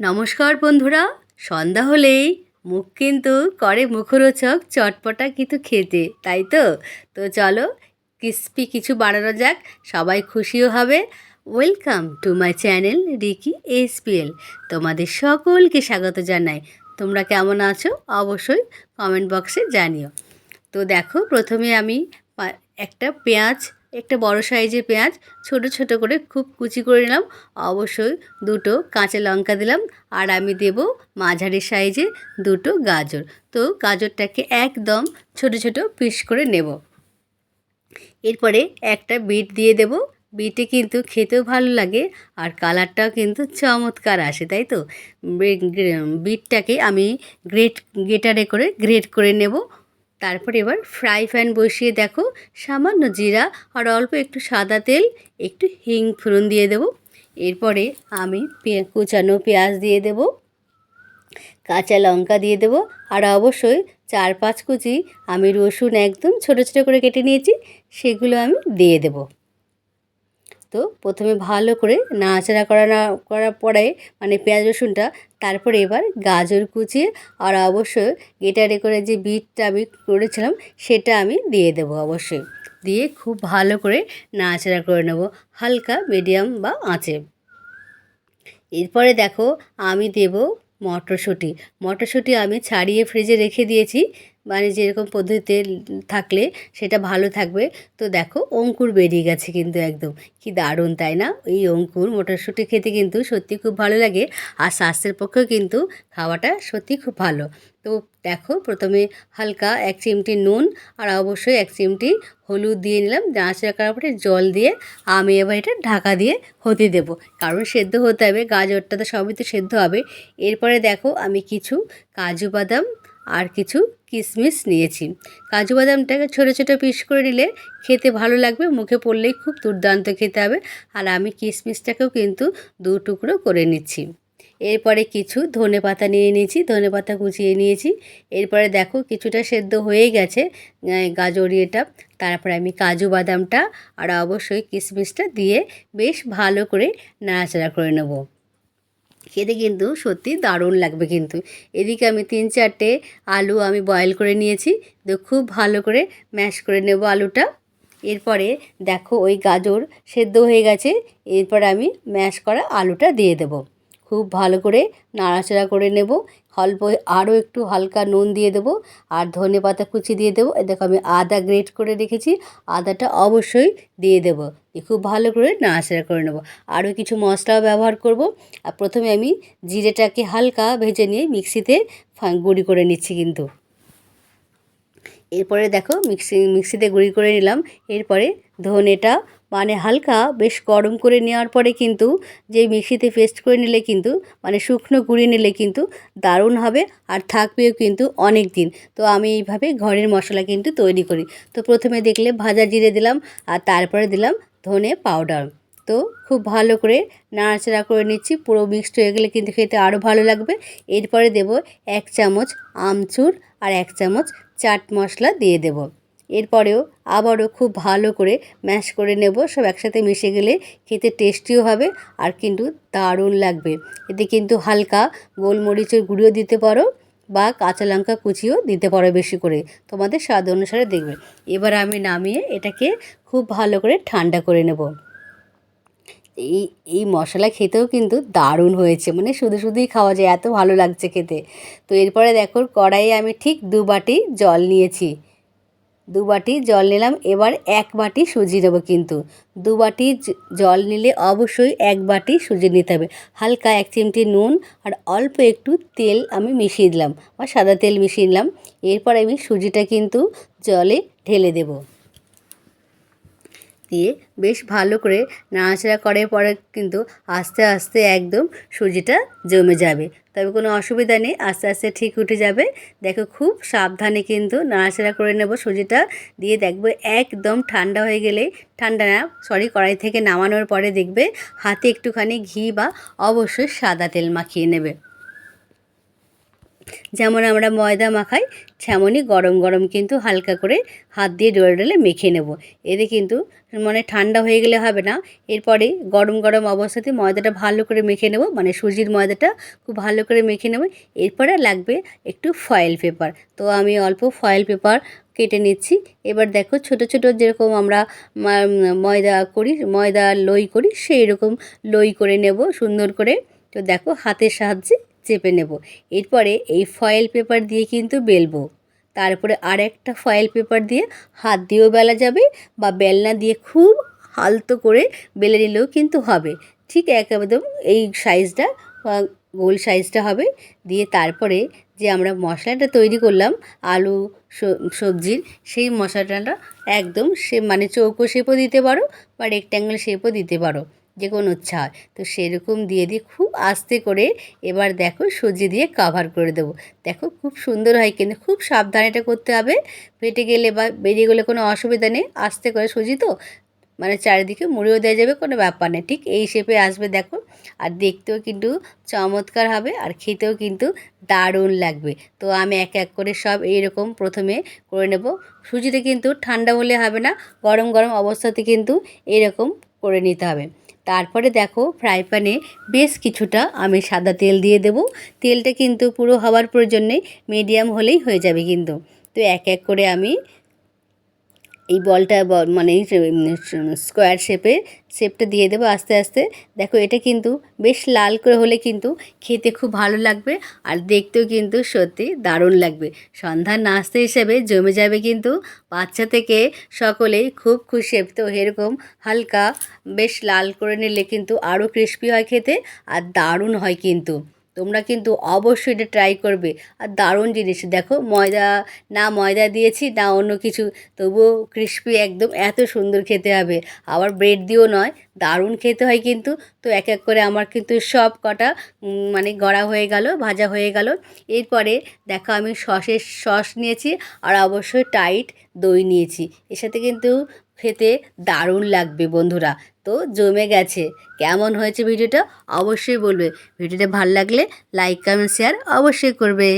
নমস্কার বন্ধুরা, সন্ধ্যা হলেই মুখ কিন্তু করে মুখরোচক চটপটা কিন্তু খেতে, তাই তো? তো চলো ক্রিস্পি কিছু বানানো যাক, সবাই খুশিও হবে। Welcome to my channel Ricky SPL তোমাদের সকলকে স্বাগত জানাই। তোমরা কেমন আছো? অবশ্যই কমেন্ট বক্সে জানিও। তো দেখো, প্রথমে আমি একটা পেঁয়াজ একটা বড় সাইজের পেঁয়াজ ছোট ছোট করে খুব কুচি করে নিলাম। অবশ্যই দুটো কাঁচা লঙ্কা দিলাম আর আমি দেব মাঝারি সাইজে দুটো গাজর। তো গাজরটাকে একদম ছোট ছোট পিস করে নেব। এরপরে একটা বিট দিয়ে দেব। বিটে কিন্তু খেতেও ভালো লাগে আর কালারটাও কিন্তু চমৎকার আসে, তাই তো? বিটটাকে আমি গ্রেট, গ্রেটারে করে গ্রেট করে নেব। তারপর এবার ফ্রাই প্যান বসিয়ে দেখো। সামান্য জিরা আর অল্প একটু সাদা তেল, একটু হিং ফোড়ন দিয়ে দেব। এরপরে আমি কুচানো পেঁয়াজ দিয়ে দেব। কাঁচা লঙ্কা দিয়ে দেব। আর অবশ্যই চার পাঁচ কুচি আমি রসুন একদম ছোটো ছোটো করে কেটে নিয়েছি, সেগুলো আমি দিয়ে দেবো। তো প্রথমে ভালো করে নাড়াচাড়া করা না, করার পরে মানে পেঁয়াজ রসুনটা, তারপরে এবার গাজর কুচিয়ে আর অবশ্যই গেটারে করে যে বিটটা আমি করেছিলাম সেটা আমি দিয়ে দেবো অবশ্যই। দিয়ে খুব ভালো করে নাড়াচাড়া করে নেব হালকা, মিডিয়াম বা আঁচে। এরপরে দেখো আমি দেব মটরশুঁটি। মটরশুঁটি আমি ছাড়িয়ে ফ্রিজে রেখে দিয়েছি। মানে যেরকম পদ্ধতিতে থাকলে সেটা ভালো থাকবে। তো দেখো, অঙ্কুর বেরিয়ে গেছে কিন্তু একদম। কি দারুণ, তাই না? এই অঙ্কুর মটরশুঁটি খেতে কিন্তু সত্যি খুব ভালো লাগে। আর স্বাস্থ্যের পক্ষেও কিন্তু খাওয়াটা সত্যি খুব ভালো। তো দেখো প্রথমে হালকা এক চিমটি নুন আর অবশ্যই এক চিমটি হলুদ দিয়ে নিলাম। নাড়াচাড়া করার পরে জল দিয়ে আমি এবার এটা ঢাকা দিয়ে হতে দেবো। কারণ সেদ্ধ হতে হবে, গাজরটা তো সবই তো সেদ্ধ হবে। এরপরে দেখো আমি কিছু কাজু বাদাম আর কিছু কিশমিশ নিয়েছি। কাজু বাদামটাকে ছোটো ছোটো পিস করে নিলে খেতে ভালো লাগবে, মুখে পড়লেই খুব দুর্দান্ত খেতে হবে। আর আমি কিশমিশটাকেও কিন্তু দু টুকরো করে নিচ্ছি। এরপরে কিছু ধনে পাতা নিয়ে নিয়েছি, ধনে পাতা কুচিয়ে নিয়েছি। এরপরে দেখো কিছুটা সেদ্ধ হয়ে গেছে গাজর ইয়েটা তারপরে আমি কাজু বাদামটা আর অবশ্যই কিশমিশটা দিয়ে বেশ ভালো করে নাড়াচাড়া করে নেব। খেতে কিন্তু সত্যি দারুণ লাগবে কিন্তু। এদিকে আমি তিন চারটে আলু আমি বয়েল করে নিয়েছি, তো খুব ভালো করে ম্যাশ করে নেব আলুটা। এরপরে দেখো ওই গাজর সেদ্ধ হয়ে গেছে, এরপর আমি ম্যাশ করা আলুটা দিয়ে দেব। খুব ভালো করে নাড়াচাড়া করে নেব। অল্প আরও একটু হালকা নুন দিয়ে দেবো আর ধনে পাতা কুচি দিয়ে দেবো। দেখো আমি আদা গ্রেট করে রেখেছি, আদাটা অবশ্যই দিয়ে দেবো। খুব ভালো করে নাড়াচাড়া করে নেব। আরও কিছু মশলাও ব্যবহার করব। আর প্রথমে আমি জিরেটাকে হালকা ভেজে নিয়ে মিক্সিতে গুঁড়ি করে নিচ্ছি কিন্তু। এরপরে দেখো মিক্সি, মিক্সিতে গুঁড়ি করে নিলাম। এরপরে ধনেটা মানে হালকা বেশ গরম করে নেওয়ার পরে কিন্তু যে মিক্সিতে পেস্ট করে নিলে কিন্তু মানে শুকনো গুঁড়ি নিলে কিন্তু দারুণ হবে আর থাকবেও কিন্তু অনেক দিন তো আমি এইভাবে ঘরের মশলা কিন্তু তৈরি করি। তো প্রথমে দেখলে ভাজা জিরে দিলাম আর তারপরে দিলাম ধনে পাউডার। তো খুব ভালো করে নাড়াচাড়া করে নিচ্ছি, পুরো মিক্সড হয়ে গেলে কিন্তু খেতে আরও ভালো লাগবে। এরপরে দেব এক চামচ আমচুর আর এক চামচ চাট মশলা দিয়ে দেব। এরপরেও আবারও খুব ভালো করে ম্যাশ করে নেব। সব একসাথে মিশে গেলে খেতে টেস্টিও হবে আর কিন্তু দারুণ লাগবে। এতে কিন্তু হালকা গোলমরিচের গুঁড়িও দিতে পারো বা কাঁচা লঙ্কা কুচিও দিতে পারো বেশি করে। তোমাদের স্বাদ অনুসারে দেখবে। এবার আমি নামিয়ে এটাকে খুব ভালো করে ঠান্ডা করে নেব। এই এই মশলা খেতেও কিন্তু দারুণ হয়েছে। মানে শুধু শুধুই খাওয়া যায়, এত ভালো লাগছে খেতে। তো এরপরে দেখো, কড়াইয়ে আমি ঠিক দু বাটি জল নিয়েছি। দু বাটি জল নিলাম, এবার এক বাটি সুজি নেব কিন্তু। দু বাটি জল নিলে অবশ্যই এক বাটি সুজি নিতে হবে। হালকা এক চিমটি নুন আর অল্প একটু তেল আমি মিশিয়ে দিলাম, বা সাদা তেল মিশিয়ে নিলাম। এরপর আমি সুজিটা কিন্তু জলে ঢেলে দেবো। দিয়ে বেশ ভালো করে নাড়াচাড়া করার পরে কিন্তু আস্তে আস্তে একদম সুজিটা জমে যাবে। তবে কোনো অসুবিধা নেই, আস্তে আস্তে ঠিক উঠে যাবে। দেখো খুব সাবধানে কিন্তু নাড়াচাড়া করে নেব সুজিটা দিয়ে দেখবে একদম ঠান্ডা হয়ে গেলে, ঠান্ডা না, সরি, কড়াই থেকে নামানোর পরে দেখবে হাতে একটুখানি ঘি বা অবশ্যই সাদা তেল মাখিয়ে নেবে। যেমন আমরা ময়দা মাখাই তেমনই গরম গরম কিন্তু হালকা করে হাত দিয়ে ডলে ডলে মেখে নেব। এতে কিন্তু মানে ঠান্ডা হয়ে গেলে হবে না। এরপরে গরম গরম অবস্থাতে ময়দাটা ভালো করে মেখে নেব মানে সুজির ময়দাটা খুব ভালো করে মেখে নেব। এরপরে লাগবে একটু ফয়েল পেপার তো আমি অল্প ফয়েল পেপার কেটে নিচ্ছি। এবার দেখো ছোট ছোট যেরকম আমরা ময়দা করি ময়দা লই করি সেই রকম লই করে নেব সুন্দর করে। তো দেখো হাতের সাহায্যে চেপে নেব। এরপরে এই ফয়েল পেপার দিয়ে কিন্তু বেলবো। তারপরে আর একটা ফয়েল পেপার দিয়ে হাত দিয়েও বেলা যাবে বা বেলনা দিয়ে খুব হালতো করে বেলে নিলেও কিন্তু হবে। ঠিক একদম এই সাইজটা গোল সাইজটা হবে। দিয়ে তারপরে যে আমরা মশলাটা তৈরি করলাম, আলু সবজির, সেই মশলাটা একদম সে মানে চৌকো শেপও দিতে পারো বা রেক্ট্যাঙ্গেল শেপও দিতে পারো। যে কোনো হয় তো সেরকম দিয়ে দিয়ে খুব আস্তে করে এবার দেখো সুজি দিয়ে কাভার করে দেবো। দেখো খুব সুন্দর হয় কিন্তু খুব সাবধানে এটা করতে হবে। ফেটে গেলে বা বেরিয়ে গেলে কোনো অসুবিধা নেই। আস্তে করে সুজি তো মানে চারিদিকে মুড়েও দেওয়া যাবে, কোনো ব্যাপার নেই। ঠিক এই শেপে আসবে দেখো। আর দেখতেও কিন্তু চমৎকার হবে আর খেতেও কিন্তু দারুণ লাগবে। তো আমি এক এক করে সব এইরকম প্রথমে করে নেব। সুজিটা কিন্তু ঠান্ডা হলে হবে না, গরম গরম অবস্থাতে কিন্তু এরকম করে নিতে হবে। তারপরে দেখো ফ্রাই প্যানে বেশ কিছুটা আমি সাদা তেল দিয়ে দেব। তেলটা কিন্তু পুরো হওয়ার প্রয়োজন নেই, মিডিয়াম হলেই হয়ে যাবে কিন্তু। তো এক এক করে আমি এই বলটা মানে স্কোয়ার শেপে শেপটা দিয়ে দেবো আস্তে আস্তে। দেখো এটা কিন্তু বেশ লাল করে হলে কিন্তু খেতে খুব ভালো লাগবে আর দেখতেও কিন্তু সত্যি দারুণ লাগবে। সন্ধ্যার নাস্তা হিসেবে জমে যাবে কিন্তু বাচ্চা থেকে সকলেই খুব খুশি। তো এরকম হালকা বেশ লাল করে নিলে কিন্তু আরও ক্রিস্পি হয় খেতে আর দারুণ হয় কিন্তু। তোমরা কিন্তু অবশ্যই এটা ট্রাই করবে। আর দারুণ জিনিস। দেখো, ময়দা, না ময়দা দিয়েছি, না অন্য কিছু, তবুও ক্রিস্পি একদম এত সুন্দর খেতে হবে। আবার ব্রেড দিয়েও নয়, দারুণ খেতে হয় কিন্তু। তো এক এক করে আমার কিন্তু সব কটা মানে গড়া হয়ে গেল, ভাজা হয়ে গেল। এরপরে দেখো আমি সসের সস নিয়েছি আর অবশ্যই টাইট দই নিয়েছি। এর সাথে কিন্তু খেতে দারুণ লাগবে বন্ধুরা। তো জমে গেছে। কেমন হয়েছে ভিডিওটা অবশ্যই বলবে। ভিডিওটা ভালো লাগলে লাইক কমেন্ট শেয়ার অবশ্যই করবে।